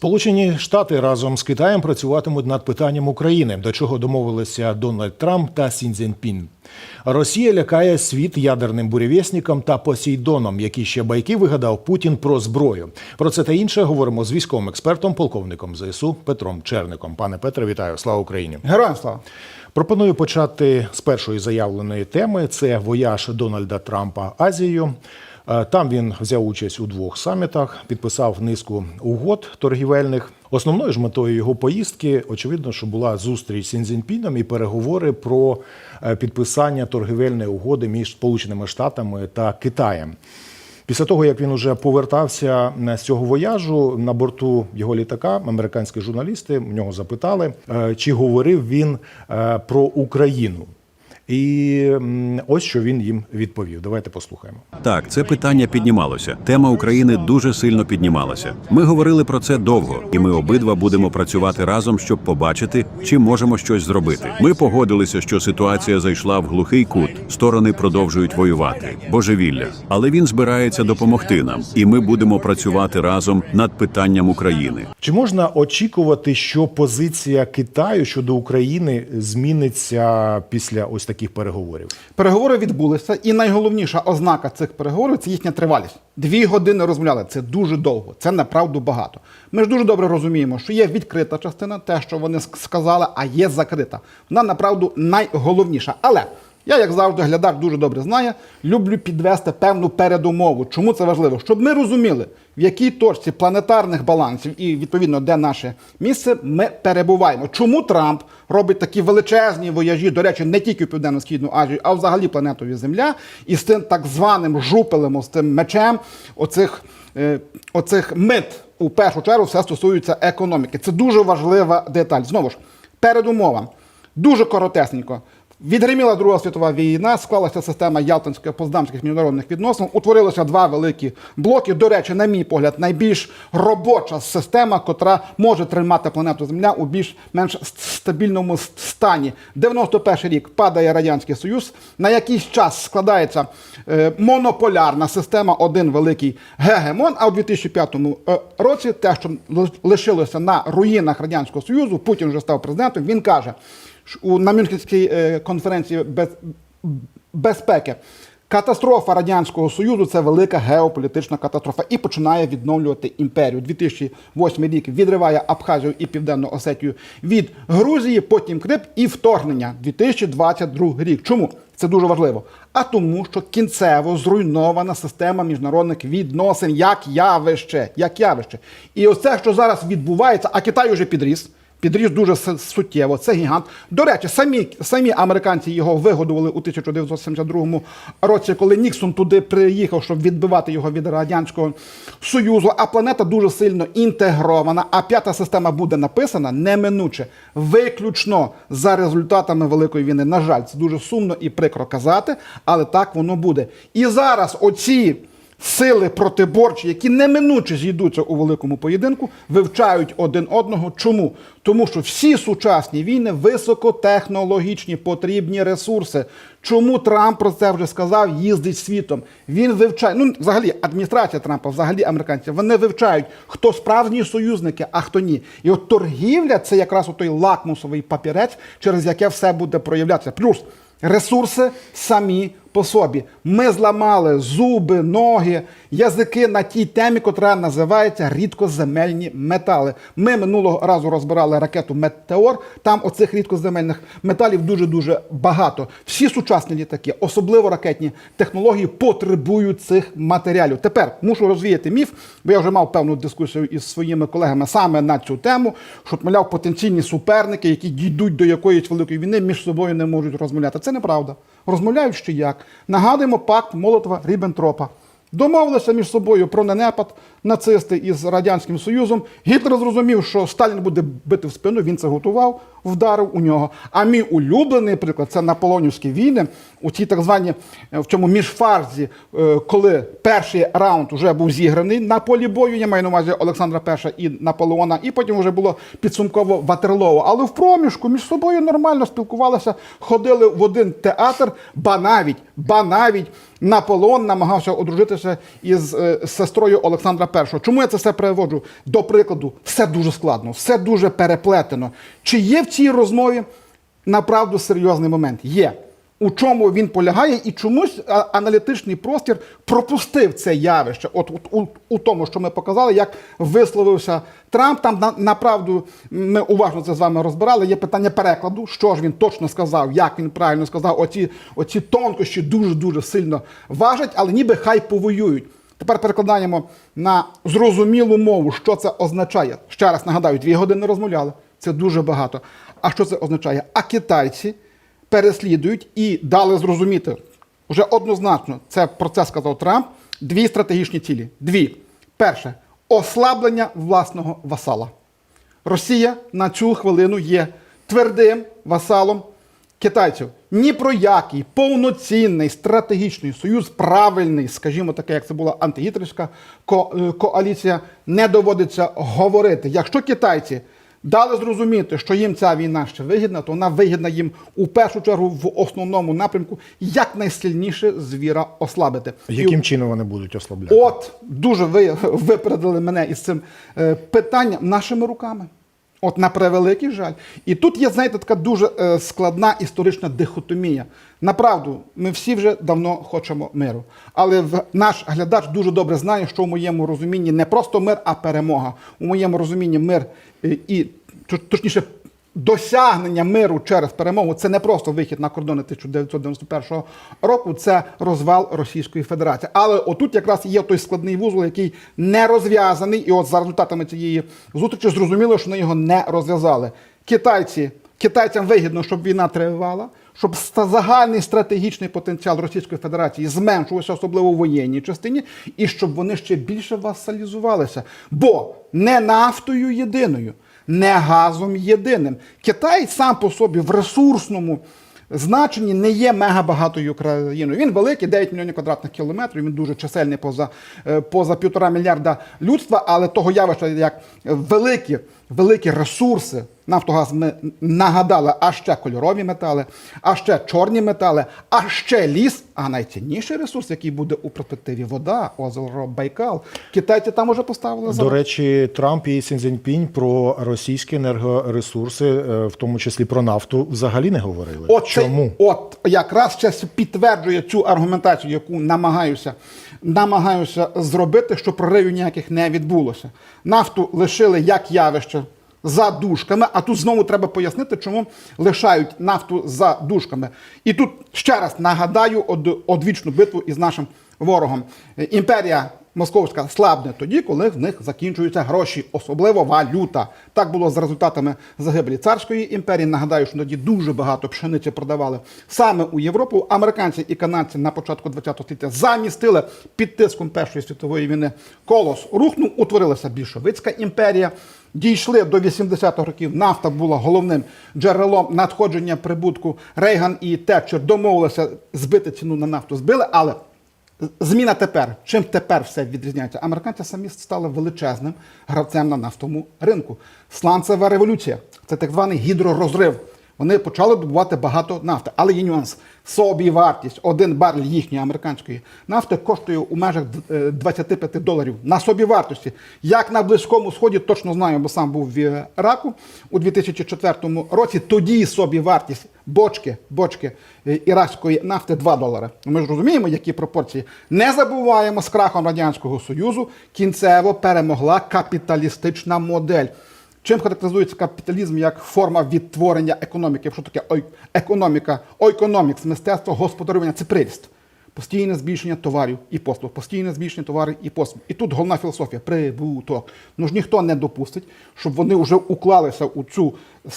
Сполучені Штати разом з Китаєм працюватимуть над питанням України, до чого домовилися Дональд Трамп та Сін Цзіньпін. Росія лякає світ ядерним бурєвєсніком та Посейдоном, які ще байки вигадав Путін про зброю. Про це та інше говоримо з військовим експертом, полковником ЗСУ Петром Черником. Пане Петре, вітаю! Слава Україні! Героям слава! Пропоную почати з першої заявленої теми: це вояж Дональда Трампа Азією. Е, Там він взяв участь у двох самітах, підписав низку угод торгівельних. Основною ж метою його поїздки, очевидно, що була зустріч з Сінзінпіном і переговори про е, підписання торгівельної угоди між Сполученими Штатами та Китаєм. Після того, як він уже повертався е, з цього вояжу на борту його літака, американські журналісти в нього запитали, чи говорив він про Україну. І ось що він їм відповів. Давайте послухаємо. Так, це питання піднімалося. Тема України дуже сильно піднімалася. Ми говорили про це довго, і ми обидва будемо працювати разом, щоб побачити, чи можемо щось зробити. Ми погодилися, що ситуація зайшла в глухий кут. Сторони продовжують воювати. Божевілля. Але він збирається допомогти нам, і ми будемо працювати разом над питанням України. Чи можна очікувати, що позиція Китаю щодо України зміниться після ось таких переговорів? Переговори відбулися, і найголовніша ознака цих переговорів це їхня тривалість. Дві години розмовляли. Це дуже довго, це направду багато. Ми ж дуже добре розуміємо, що є відкрита частина, те, що вони сказали, а є закрита. Вона направду найголовніша. Але я, як завжди, глядач дуже добре знає, люблю підвести певну передумову. Чому це важливо? Щоб ми розуміли, в якій точці планетарних балансів і відповідно де наше місце ми перебуваємо. Чому Трамп робить такі величезні вояжі, до речі, не тільки в Південно-Східну Азію, а взагалі планетові Земля, і з тим так званим жупелем, з тим мечем оцих, е, оцих мит у першу чергу все стосується економіки. Це дуже важлива деталь. Знову ж, передумова. Дуже коротесненько. Відгриміла Друга світова війна, склалася система ялтинських поздамських міжнародних відносин. Утворилося два великі блоки. До речі, на мій погляд, найбільш робоча система, котра може тримати планету Земля у більш-менш стабільному стані. 91 рік падає радянський союз. На якийсь час складається е, монополярна система, один великий гегемон. А у 2005 е, році те, що лишилося на руїнах радянського союзу, Путін вже став президентом. Він каже на Мюнхенській е, конференції без, безпеки. Катастрофа радянського союзу це велика геополітична катастрофа і починає відновлювати імперію. 2008 рік відриває Абхазію і Південну Осетію від Грузії, потім Крим і вторгнення. 2022 рік. Чому це дуже важливо? А тому, що кінцево зруйнована система міжнародних відносин як явище, як явище. І оце, що зараз відбувається, а Китай уже підріс. Підріс дуже суттєво, це гігант. До речі, самі, самі американці його вигодували у 1972 році, коли Ніксон туди приїхав, щоб відбивати його від Радянського Союзу. А планета дуже сильно інтегрована. А п'ята система буде написана неминуче, виключно за результатами Великої війни. На жаль, це дуже сумно і прикро казати, але так воно буде. І зараз оці сили протиборчі, які неминуче зійдуться у великому поєдинку, вивчають один одного. Чому? Тому що всі сучасні війни високотехнологічні, потрібні ресурси. Чому Трамп про це вже сказав, їздить світом? Він вивчає. Ну, взагалі, адміністрація Трампа, взагалі американці, вони вивчають, хто справжні союзники, а хто ні. І от торгівля це якраз той лакмусовий папірець, через яке все буде проявлятися. Плюс ресурси самі по собі. Ми зламали зуби, ноги, язики на тій темі, котра називається рідкоземельні метали. Ми минулого разу розбирали ракету Метеор. Там оцих рідкоземельних металів дуже дуже багато. Всі сучасні літаки, особливо ракетні технології, потребують цих матеріалів. Тепер мушу розвіяти міф, бо я вже мав певну дискусію із своїми колегами саме на цю тему, що мовляв, потенційні суперники, які дійдуть до якоїсь великої війни, між собою не можуть розмовляти. Це неправда. Розмовляють ще як. Нагадуємо пакт Молотова Ріббентропа. Домовилися між собою про ненепад нацисти із Радянським Союзом. Гітлер зрозумів, що Сталін буде бити в спину, він це готував. Вдарив у нього. А мій улюблений приклад це наполеонівські війни, у цій так званій е, в цьому міжфарзі, е, коли перший раунд вже був зіграний на полі бою. Я маю на увазі Олександра І і Наполеона, і потім вже було підсумково Ватерлоу. Але в проміжку між собою нормально спілкувалися, ходили в один театр, ба навіть, ба навіть Наполеон намагався одружитися із е, сестрою Олександра І. Чому я це все переводжу? До прикладу, все дуже складно, все дуже переплетено. Чи є в цій розмові направду серйозний момент? Є. У чому він полягає, і чомусь аналітичний простір пропустив це явище. От, от у, у тому, що ми показали, як висловився Трамп. Там на, направду ми уважно це з вами розбирали. Є питання перекладу, що ж він точно сказав, як він правильно сказав. Оці, оці тонкощі дуже дуже сильно важать, але ніби хай повоюють. Тепер перекладаємо на зрозумілу мову, що це означає. Ще раз нагадаю, дві години розмовляли. Це дуже багато. А що це означає? А китайці переслідують і дали зрозуміти вже однозначно, це про це сказав Трамп. Дві стратегічні цілі. Дві. Перше ослаблення власного васала. Росія на цю хвилину є твердим васалом китайців. Ні про який повноцінний стратегічний союз, правильний, скажімо таке, як це була антигітлерська ко- е, коаліція, не доводиться говорити. Якщо китайці дали зрозуміти, що їм ця війна ще вигідна, то вона вигідна їм у першу чергу в основному напрямку якнайсильніше звіра ослабити. І Яким чином вони будуть ослабляти? От дуже ви випередили мене із цим е, питанням нашими руками. От на превеликий жаль. І тут є, знаєте, така дуже е, складна історична дихотомія. Направду, ми всі вже давно хочемо миру. Але наш глядач дуже добре знає, що в моєму розумінні не просто мир, а перемога. У моєму розумінні мир е, і точніше. Досягнення миру через перемогу це не просто вихід на кордони 1991 року, це розвал Російської Федерації. Але отут якраз є той складний вузол, який не розв'язаний, і от за результатами цієї зустрічі зрозуміло, що вони його не розв'язали. Китайці, китайцям вигідно, щоб війна тривала, щоб загальний стратегічний потенціал Російської Федерації зменшувався, особливо у воєнній частині, і щоб вони ще більше васалізувалися. Бо не нафтою єдиною не газом єдиним. Китай сам по собі в ресурсному значенні не є мегабагатою країною. Він великий, 9 мільйонів квадратних кілометрів. Він дуже чисельний поза, е, поза півтора мільярда людства, але того явища, як великі, великі ресурси. Нафтогаз ми нагадали, а ще кольорові метали, а ще чорні метали, а ще ліс. А найцінніший ресурс, який буде у перспективі вода, озеро Байкал. Китайці там уже поставили До речі, Трамп і Сін Цзіньпінь про російські енергоресурси, е, в тому числі про нафту, взагалі не говорили. От Чому? от якраз це підтверджує цю аргументацію, яку намагаюся, намагаюся зробити, що проривів ніяких не відбулося. Нафту лишили як явище за дужками, а тут знову треба пояснити, чому лишають нафту за дужками. І тут ще раз нагадаю од- одвічну битву із нашим ворогом. Імперія Московська слабне тоді, коли в них закінчуються гроші, особливо валюта. Так було з результатами загибелі царської імперії. Нагадаю, що тоді дуже багато пшениці продавали саме у Європу. Американці і канадці на початку ХХ століття замістили під тиском Першої світової війни. Колос рухнув, утворилася більшовицька імперія. Дійшли до 80-х років. Нафта була головним джерелом надходження прибутку. Рейган і Тетчер домовилися збити ціну на нафту. Збили, але Зміна тепер. Чим тепер все відрізняється? Американці самі стали величезним гравцем на нафтовому ринку. Сланцева революція це так званий гідророзрив. Вони почали добувати багато нафти, але є нюанс. Собівартість, один барель їхньої американської нафти коштує у межах е, 25 доларів на собівартості. Як на Близькому Сході, точно знаю, бо сам був в Іраку у 2004 році. Тоді собівартість бочки, бочки е, іракської нафти 2 долари. Ми ж розуміємо, які пропорції. Не забуваємо, з крахом Радянського Союзу кінцево перемогла капіталістична модель. Чим характеризується капіталізм як форма відтворення економіки? Що таке ой, економіка? Ойкономікс, мистецтво господарювання це приріст. Постійне збільшення товарів і послуг, постійне збільшення товарів і послуг. І тут головна філософія прибуток. Ну ж ніхто не допустить, щоб вони вже уклалися у цю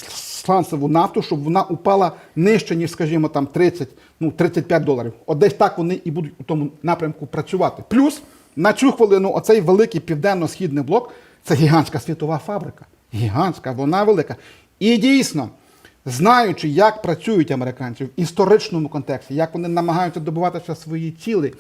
сланцеву нафту, щоб вона упала нижче, ніж, скажімо, там 30, ну 35 доларів. От десь так вони і будуть у тому напрямку працювати. Плюс на цю хвилину оцей великий південно-східний блок це гігантська світова фабрика. Гігантська, вона велика. І дійсно, знаючи, як працюють американці в історичному контексті, як вони намагаються добиватися свої цілі,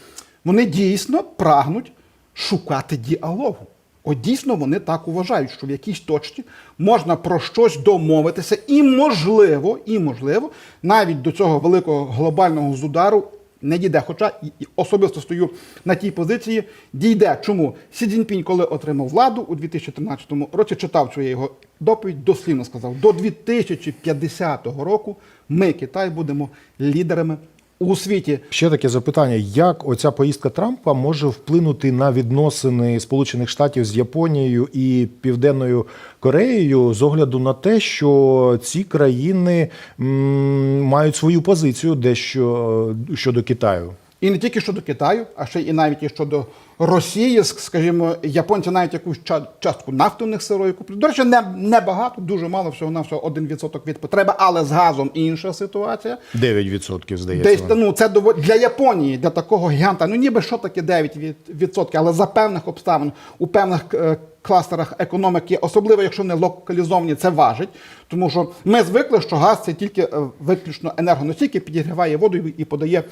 вони дійсно прагнуть шукати діалогу. От дійсно вони так вважають, що в якійсь точці можна про щось домовитися, і можливо, і можливо, навіть до цього великого глобального зудару не дійде. Хоча особисто стою на тій позиції, дійде. Чому Сі Цзіньпінь, коли отримав владу у 2013 році, читав цю його доповідь, дослівно сказав: до 2050 року ми, Китай, будемо лідерами у світі. Ще таке запитання: як оця поїздка Трампа може вплинути на відносини Сполучених Штатів з Японією і Південною Кореєю з огляду на те, що ці країни м, мають свою позицію дещо е, щодо Китаю? І не тільки щодо Китаю, а ще і навіть і щодо Росії, скажімо, японці навіть якусь частку нафти у них сирої куплять. До речі, не, не багато, дуже мало, всього на всього 1% від потреби, але з газом інша ситуація. 9% здається. Десь ну це дово- для Японії, для такого гіганта. Ну ніби що таке 9 від, відсотків, але за певних обставин у певних е, кластерах економіки, особливо якщо вони локалізовані, це важить. Тому що ми звикли, що газ це тільки е, виключно енергоносій, який підігріває воду і- і подає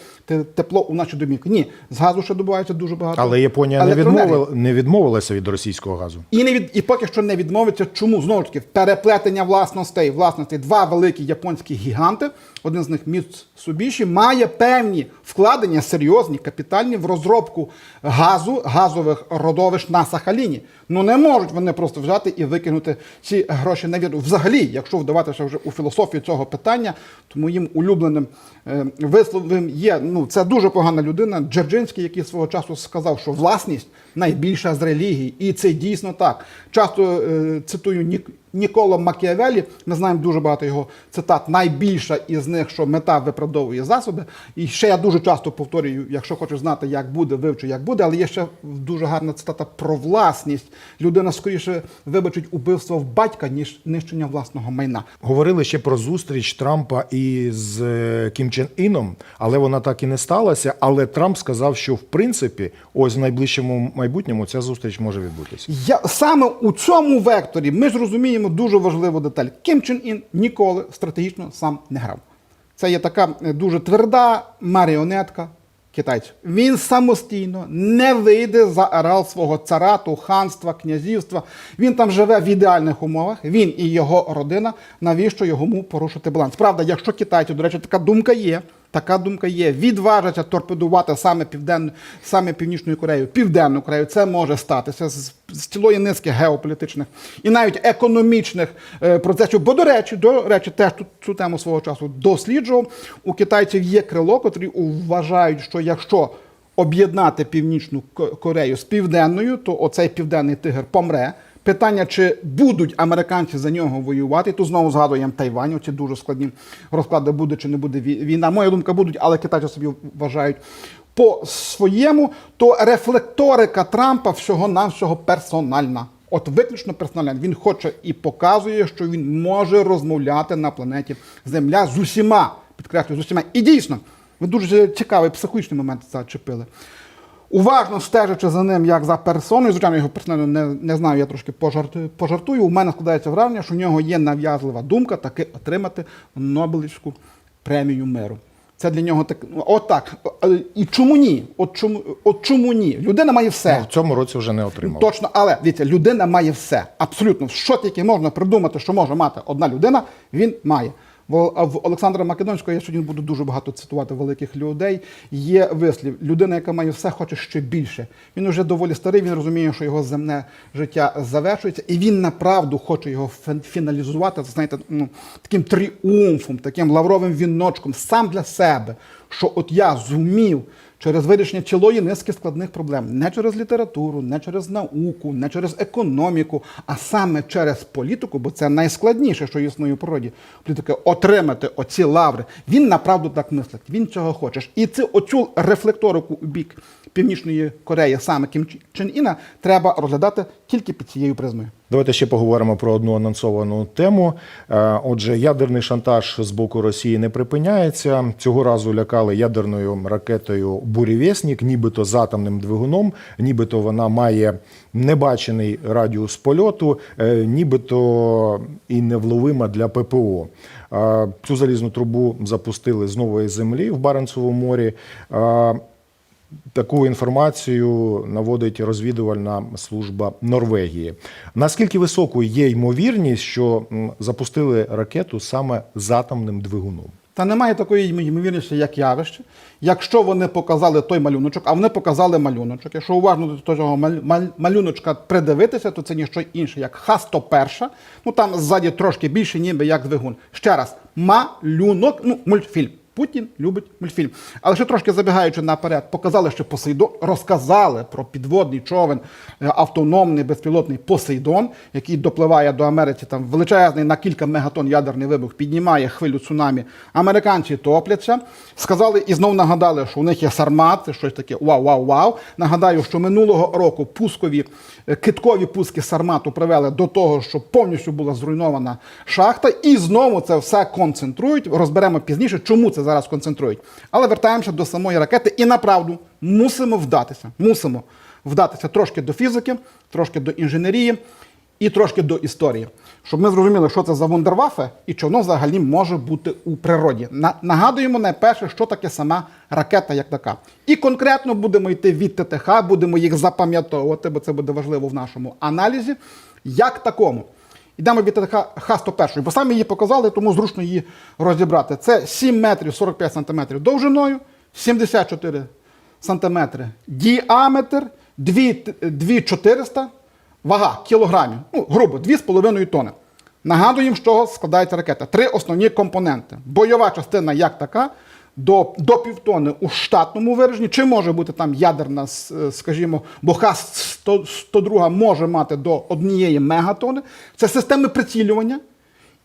тепло у наші домівки. Ні, з газу ще добувається дуже багато. Але Японія не, відмовила, не відмовилася від російського газу. І не від і поки що не відмовиться. Чому знову ж таки переплетення власностей, власностей, два великі японські гіганти, один з них Mitsubishi, має певні вкладення серйозні, капітальні в розробку газу, газових родовищ на Сахаліні. Ну не можуть вони просто взяти і викинути ці гроші на віру. Взагалі, якщо вдаватися вже у філософію цього питання, то моїм улюбленим е, є ну це дуже погана людина, Джерджинський, який свого часу сказав, що власність найбільша з релігій, і це дійсно так. Часто е, цитую Нік, Нікола Макіавелі. Ми знаємо дуже багато його цитат. Найбільша із них, що мета виправдовує засоби. І ще я дуже часто повторюю, якщо хочеш знати, як буде, вивчу, як буде. Але є ще дуже гарна цитата про власність. Людина скоріше вибачить убивство в батька, ніж нищення власного майна. Говорили ще про зустріч Трампа із е, Кім Чен Іном, але вона так і не сталася. Але Трамп сказав, що в принципі, ось в найближчому майбутньому ця зустріч може відбутися. Я саме у цьому векторі ми ж розуміємо дуже важливу деталь. Кім Чен Ін ніколи стратегічно сам не грав. Це є така е, дуже тверда маріонетка китайців. Він самостійно не вийде за арал свого царату, ханства, князівства. Він там живе в ідеальних умовах. Він і його родина. Навіщо йому порушити баланс? Правда, якщо китайцю, до речі, така думка є. Така думка є. Відважаться торпедувати саме південну, саме північною Кореєю, південну Корею. Це може статися з, з цілої низки геополітичних і навіть економічних е, процесів. Бо до речі, до речі, теж тут цю тему свого часу досліджував. У китайців є крило, котрі вважають, що якщо об'єднати північну Корею з південною, то оцей південний тигр помре. Питання, чи будуть американці за нього воювати, тут знову згадуємо Тайвань, ці дуже складні розклади, буде чи не буде війна. Моя думка будуть, але китайці собі вважають по своєму, то рефлекторика Трампа всього-навсього персональна. От виключно персональна. Він хоче і показує, що він може розмовляти на планеті Земля з усіма, підкреслюю, з усіма. І дійсно, ви дуже цікавий психологічний момент зачепили. Уважно стежачи за ним як за персоною, звичайно, його персонально не, не знаю, я трошки пожартую, пожартую. У мене складається враження, що в нього є нав'язлива думка таки отримати Нобелівську премію миру. Це для нього так. ну, От так. Е, І чому ні? От чому, от чому ні? Людина має все. Ну, в цьому році вже не отримав. Точно, але дивіться, людина має все. Абсолютно, що тільки можна придумати, що може мати одна людина, він має. В, в Олександра Македонського я сьогодні буду дуже багато цитувати великих людей. Є вислів: людина, яка має все, хоче ще більше. Він уже доволі старий. Він розуміє, що його земне життя завершується, і він направду хоче його фіналізувати. Знаєте, ну таким тріумфом, таким лавровим віночком, сам для себе. Що от я зумів через вирішення цілої низки складних проблем, не через літературу, не через науку, не через економіку, а саме через політику, бо це найскладніше, що існує у природі. Політики отримати оці лаври. Він направду так мислить. Він цього хоче. І цю оцю рефлекторику у бік Північної Кореї, саме Кім Чен Іна, треба розглядати тільки під цією призмою. Давайте ще поговоримо про одну анонсовану тему. Е, Отже, ядерний шантаж з боку Росії не припиняється. Цього разу лякали ядерною ракетою Бурєвєснік, нібито з атомним двигуном, нібито вона має небачений радіус польоту, е, нібито і невловима для ППО. Е, Цю залізну трубу запустили з нової землі в Баренцевому морі. Таку інформацію наводить розвідувальна служба Норвегії. Наскільки високою є ймовірність, що запустили ракету саме з атомним двигуном? Та немає такої ймовірності, як явище. Якщо вони показали той малюночок, а вони показали малюночок. Якщо уважно до маль- малюночка придивитися, то це ніщо інше, як Х-101. Ну там ззаді трошки більше, ніби як двигун. Ще раз, малюнок, ну, мультфільм. Путін любить мультфільм. Але ще трошки забігаючи наперед, показали, що Посейдон розказали про підводний човен е, автономний безпілотний Посейдон, який допливає до Америки. Там величезний на кілька мегатон ядерний вибух, піднімає хвилю цунамі. Американці топляться. Сказали і знов нагадали, що у них є сармат, це щось таке вау-вау-вау. Нагадаю, що минулого року пускові е, киткові пуски сармату привели до того, що повністю була зруйнована шахта, і знову це все концентрують. Розберемо пізніше, чому це зараз концентрують. Але вертаємося до самої ракети і направду мусимо вдатися. Мусимо вдатися трошки до фізики, трошки до інженерії і трошки до історії, щоб ми зрозуміли, що це за вундервафе і чи воно взагалі може бути у природі. На- нагадуємо найперше, що таке сама ракета як така. І конкретно будемо йти від ТТХ, будемо їх запам'ятовувати, бо це буде важливо в нашому аналізі. Як такому. Йдемо від ТТХ Х-101, бо самі її показали, тому зручно її розібрати. Це 7 метрів 45 сантиметрів довжиною, 74 сантиметри діаметр, 2400 вага кілограмів, ну, грубо, 2,5 тони. Нагадуємо, з чого складається ракета. Три основні компоненти. Бойова частина як така, до, до півтони у штатному вираженні, чи може бути там ядерна, е, скажімо, бо Х-102 може мати до однієї мегатони. Це системи прицілювання,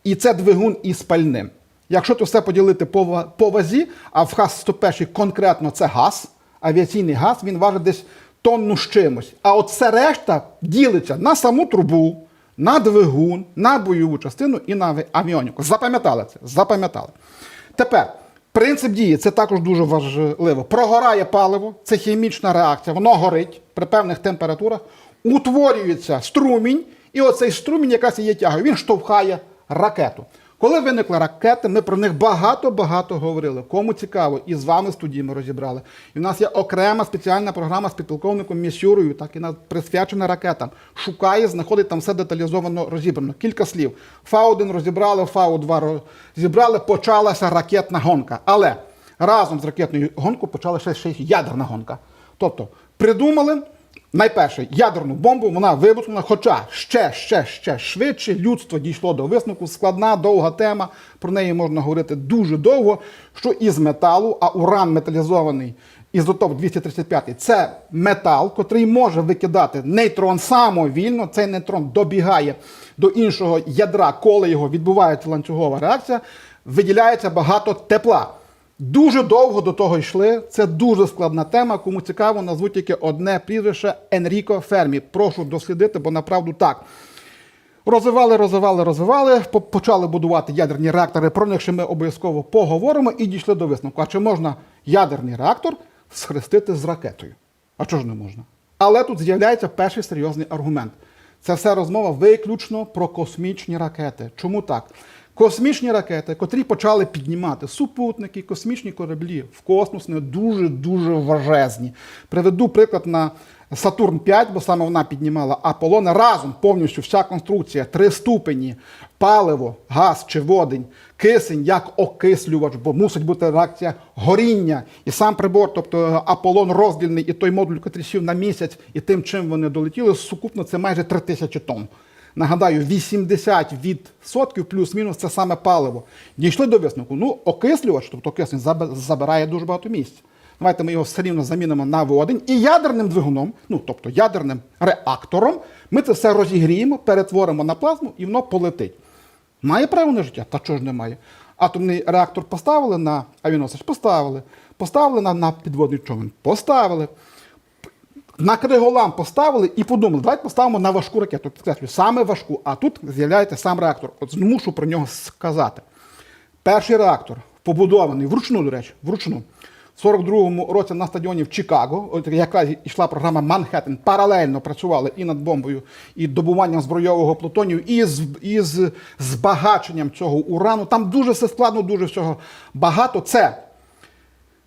і це двигун із пальним. Якщо то все поділити по, по вазі, а в ХАС-101 конкретно це газ, авіаційний газ, він важить десь тонну з чимось. А от все решта ділиться на саму трубу, на двигун, на бойову частину і на авіоніку. Запам'ятали це? Запам'ятали. Тепер. Принцип дії це також дуже важливо. Прогорає паливо, це хімічна реакція, воно горить при певних температурах, утворюється струмінь, і оцей струмінь якраз і є тягою. Він штовхає ракету. Коли виникли ракети, ми про них багато-багато говорили. Кому цікаво, і з вами студії ми розібрали. І в нас є окрема спеціальна програма з підполковником Місюрою, так і на- присвячена ракетам. Шукає, знаходить там все деталізовано розібрано. Кілька слів. Фау-1 розібрали, Фау-2 розібрали, почалася ракетна гонка. Але разом з ракетною гонкою почала ще, ще й ядерна гонка. Тобто придумали. Найперше, ядерну бомбу вона вибухнула, хоча ще, ще, ще швидше людство дійшло до висновку. Складна, довга тема. Про неї можна говорити дуже довго. Що із металу, а уран металізований ізотоп 235 це метал, котрий може викидати нейтрон самовільно. Цей нейтрон добігає до іншого ядра, коли його відбувається ланцюгова реакція, виділяється багато тепла. Дуже довго до того йшли. Це дуже складна тема. Кому цікаво, назвуть тільки одне прізвище Енріко Фермі. Прошу дослідити, бо направду так. Розвивали, розвивали, розвивали, почали будувати ядерні реактори. Про них ще ми обов'язково поговоримо і дійшли до висновку. А чи можна ядерний реактор схрестити з ракетою? А чого ж не можна? Але тут з'являється перший серйозний аргумент. Це все розмова виключно про космічні ракети. Чому так? Космічні ракети, котрі почали піднімати супутники, космічні кораблі в космос, не дуже дуже важезні. Приведу приклад на Сатурн 5, бо саме вона піднімала Аполлон. Разом повністю вся конструкція, три ступені, паливо, газ чи водень, кисень як окислювач, бо мусить бути реакція горіння. І сам прибор, тобто Аполлон роздільний, і той модуль, який сів на місяць, і тим, чим вони долетіли, сукупно це майже 3 тисячі тонн. Нагадаю, 80% плюс-мінус це саме паливо. Дійшли до висновку. Ну, окислювач, тобто кисень, забирає дуже багато місця. Давайте ми його все рівно замінимо на водень і ядерним двигуном, ну тобто ядерним реактором, ми це все розігріємо, перетворимо на плазму і воно полетить. Має право на життя? Та чого ж немає? Атомний реактор поставили на авіаносич? Поставили. Поставили на, на підводний човен? Поставили. На Криголам поставили і подумали, давайте поставимо на важку ракету. Підкреслюю, саме важку. А тут з'являється сам реактор. От мушу про нього сказати. Перший реактор побудований вручну, до речі, вручну. В 42-му році на стадіоні в Чикаго, от якраз йшла програма Манхеттен, паралельно працювали і над бомбою, і добуванням збройового плутонію, і з, і з збагаченням цього урану. Там дуже все складно, дуже всього багато. Це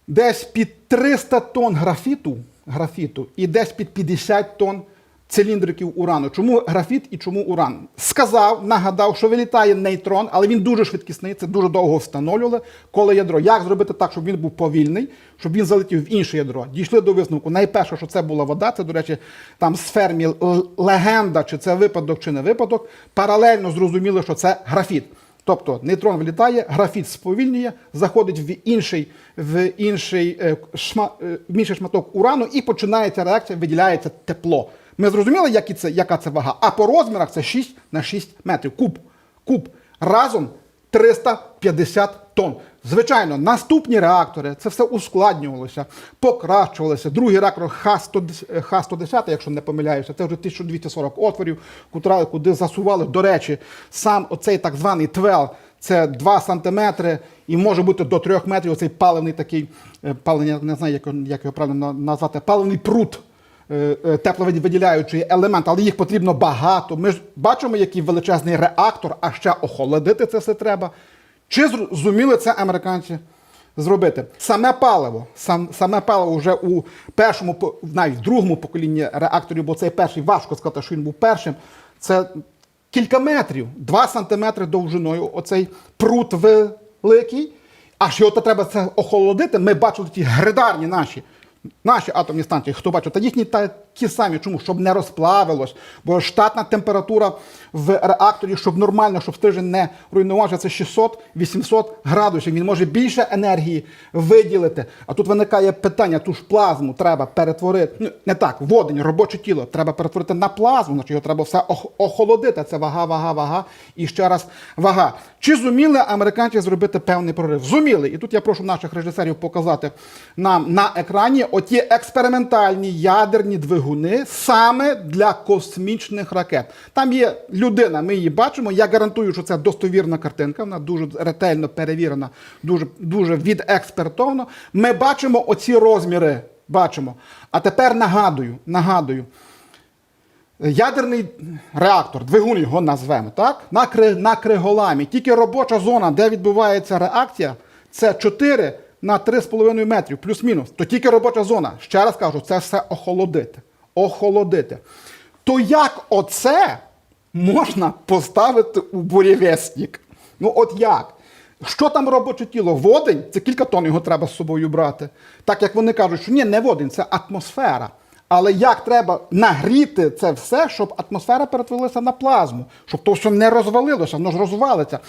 десь під 300 тонн графіту, графіту і десь під 50 тонн циліндриків урану. Чому графіт і чому уран? Сказав, нагадав, що вилітає нейтрон, але він дуже швидкісний, це дуже довго встановлювали. Коли ядро, як зробити так, щоб він був повільний, щоб він залетів в інше ядро? Дійшли до висновку. Найперше, що це була вода, це, до речі, там з фермі легенда, чи це випадок, чи не випадок. Паралельно зрозуміли, що це графіт. Тобто нейтрон влітає, графіт сповільнює, заходить в інший, в інший, е, шма, е, в інший шматок урану і починається реакція, виділяється тепло. Ми зрозуміли, які це, яка це вага? А по розмірах це 6 на 6 метрів. Куб. Куб. Разом 350 тонн. Звичайно, наступні реактори це все ускладнювалося, покращувалося. Другий реактор Х-110, Х-110, якщо не помиляюся, це вже 1240 отворів, куди засували. До речі, сам оцей так званий твел. Це 2 сантиметри і може бути до 3 метрів. Оцей паливний такий, е, паливний, не знаю, як його правильно назвати, паливний прут е, е, тепловиділяючий елемент, але їх потрібно багато. Ми ж бачимо, який величезний реактор, а ще охолодити це все треба. Чи зр- зуміли це американці зробити? Саме паливо, сам, саме паливо вже у першому, навіть другому поколінні реакторів, бо цей перший важко сказати, що він був першим. Це кілька метрів, 2 сантиметри довжиною. Оцей прут великий. Аж його треба це охолодити. Ми бачили ті гридарні наші. Наші атомні станції, хто бачив, та їхні такі самі. Чому? Щоб не розплавилось. Бо штатна температура в реакторі, щоб нормально, щоб стрижень не руйнувався, це 600-800 градусів. Він може більше енергії виділити. А тут виникає питання: ту ж плазму треба перетворити. Ну, не так, водень, робоче тіло треба перетворити на плазму, значить його треба все охолодити. Це вага, вага, вага і ще раз вага. Чи зуміли американці зробити певний прорив? Зуміли. І тут я прошу наших режисерів показати нам на екрані оті експериментальні ядерні двигуни саме для космічних ракет. Там є людина, ми її бачимо. Я гарантую, що це достовірна картинка. Вона дуже ретельно перевірена, дуже, дуже відекспертовано. Ми бачимо оці розміри. Бачимо. А тепер нагадую, нагадую. Ядерний реактор, двигун його назвемо, так? На, кри, на криголамі. Тільки робоча зона, де відбувається реакція, це 4 на 3,5 метрів, плюс-мінус. То тільки робоча зона. Ще раз кажу, це все охолодити. Охолодити. То як оце можна поставити у бурєвестник? Ну от як? Що там робоче тіло? Водень це кілька тонн його треба з собою брати. Так як вони кажуть, що ні, не водень, це атмосфера. Але як треба нагріти це все, щоб атмосфера перетворилася на плазму, щоб то все не розвалилося, воно ж розвалиться.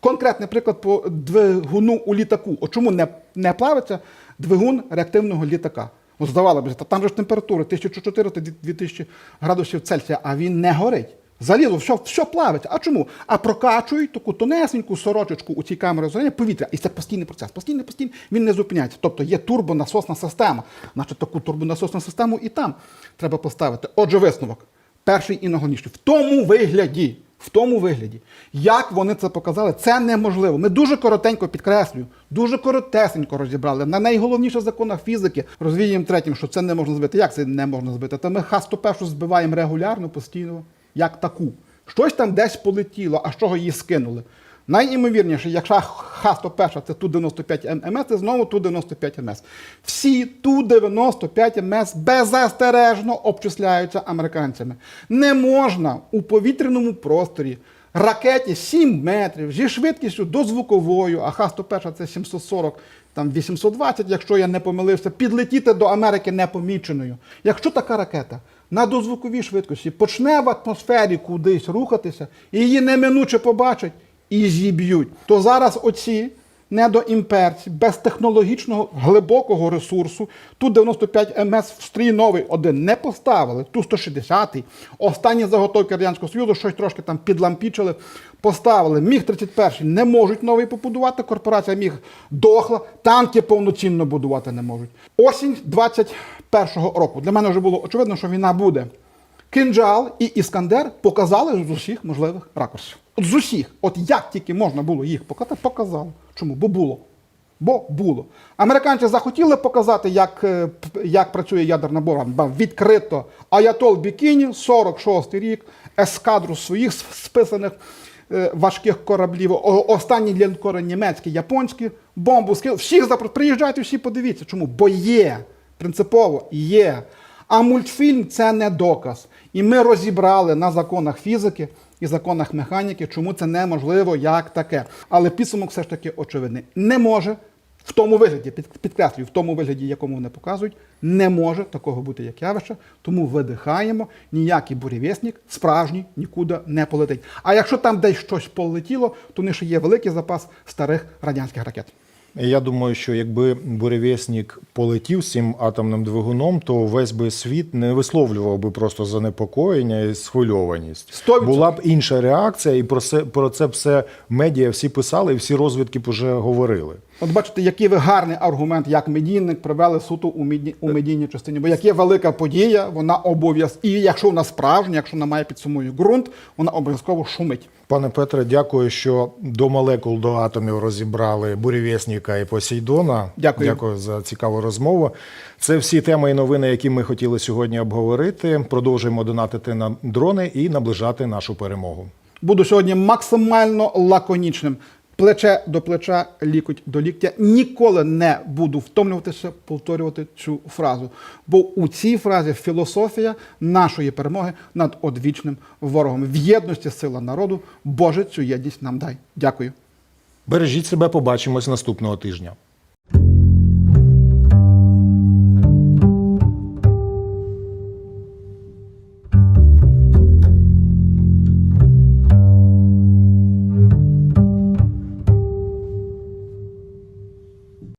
Конкретний приклад по двигуну у літаку. От чому не, не плавиться двигун реактивного літака? Ну, здавалося б, та там же ж температура 1400-2000 градусів Цельсія, а він не горить. Залізо, все, все плавиться. А чому? А прокачують таку тонесеньку сорочечку у цій камері озарення повітря. І це постійний процес. Постійний, постійний, він не зупиняється. Тобто є турбонасосна система. Значить, таку турбонасосну систему і там треба поставити. Отже, висновок. Перший і найголовніший. В тому вигляді. В тому вигляді, як вони це показали, це неможливо. Ми дуже коротенько підкреслюю, дуже коротесенько розібрали на найголовніших законах фізики. Розвіємо третім, що це не можна збити. Як це не можна збити? Та ми Х-101 збиваємо регулярно, постійно, як таку. Щось там десь полетіло, а з чого її скинули. Найімовірніше, якщо Х-101 це Ту-95 МС, це знову Ту-95 МС. Всі Ту-95 МС беззастережно обчисляються американцями. Не можна у повітряному просторі ракеті 7 метрів зі швидкістю до звуковою, а Х-101 це 740, там 820, якщо я не помилився, підлетіти до Америки непоміченою. Якщо така ракета на дозвуковій швидкості почне в атмосфері кудись рухатися, і її неминуче побачать і зіб'ють, то зараз оці недоімперці, без технологічного глибокого ресурсу. Ту 95 МС в стрій новий один не поставили, ту 160 Останні заготовки Радянського Союзу щось трошки там підлампічили, поставили. Міг 31 не можуть новий побудувати. Корпорація міг дохла, танки повноцінно будувати не можуть. Осінь 21-го року. Для мене вже було очевидно, що війна буде. Кинджал і Іскандер показали з усіх можливих ракурсів. От з усіх, от як тільки можна було їх показати, показали. Чому? Бо було. Бо було. Американці захотіли показати, як, е, як працює ядерна бомба відкрито. Аятол Бікіні, 46-й рік, ескадру своїх списаних е, важких кораблів, останні лінкори німецькі, японські, бомбу скинули. Всіх запро... Приїжджайте всі, подивіться. Чому? Бо є. Принципово є. А мультфільм це не доказ. І ми розібрали на законах фізики і законах механіки, чому це неможливо як таке. Але підсумок все ж таки очевидний. Не може в тому вигляді, підкреслюю, в тому вигляді, якому вони показують, не може такого бути як явище. Тому видихаємо, ніякий бурєвєснік справжній нікуди не полетить. А якщо там десь щось полетіло, то не ще є великий запас старих радянських ракет. Я думаю, що якби буревісник полетів з цим атомним двигуном, то весь би світ не висловлював би просто занепокоєння і схвильованість. Сто відсотків. Була б інша реакція, і про це про це все медіа всі писали, і всі розвідки вже говорили. От бачите, який ви гарний аргумент, як медійник привели суто у, меді... у медійній частині. Бо як є велика подія, вона обов'язково, і якщо вона справжня, якщо вона має під собою ґрунт, вона обов'язково шумить. Пане Петре, дякую, що до молекул до атомів розібрали буревісника і Посейдона. Дякую. Дякую за цікаву розмову. Це всі теми і новини, які ми хотіли сьогодні обговорити. Продовжуємо донатити на дрони і наближати нашу перемогу. Буду сьогодні максимально лаконічним. Плече до плеча, лікоть до ліктя. Ніколи не буду втомлюватися повторювати цю фразу. Бо у цій фразі філософія нашої перемоги над одвічним ворогом. В єдності сила народу. Боже, цю єдність нам дай. Дякую. Бережіть себе, побачимось наступного тижня.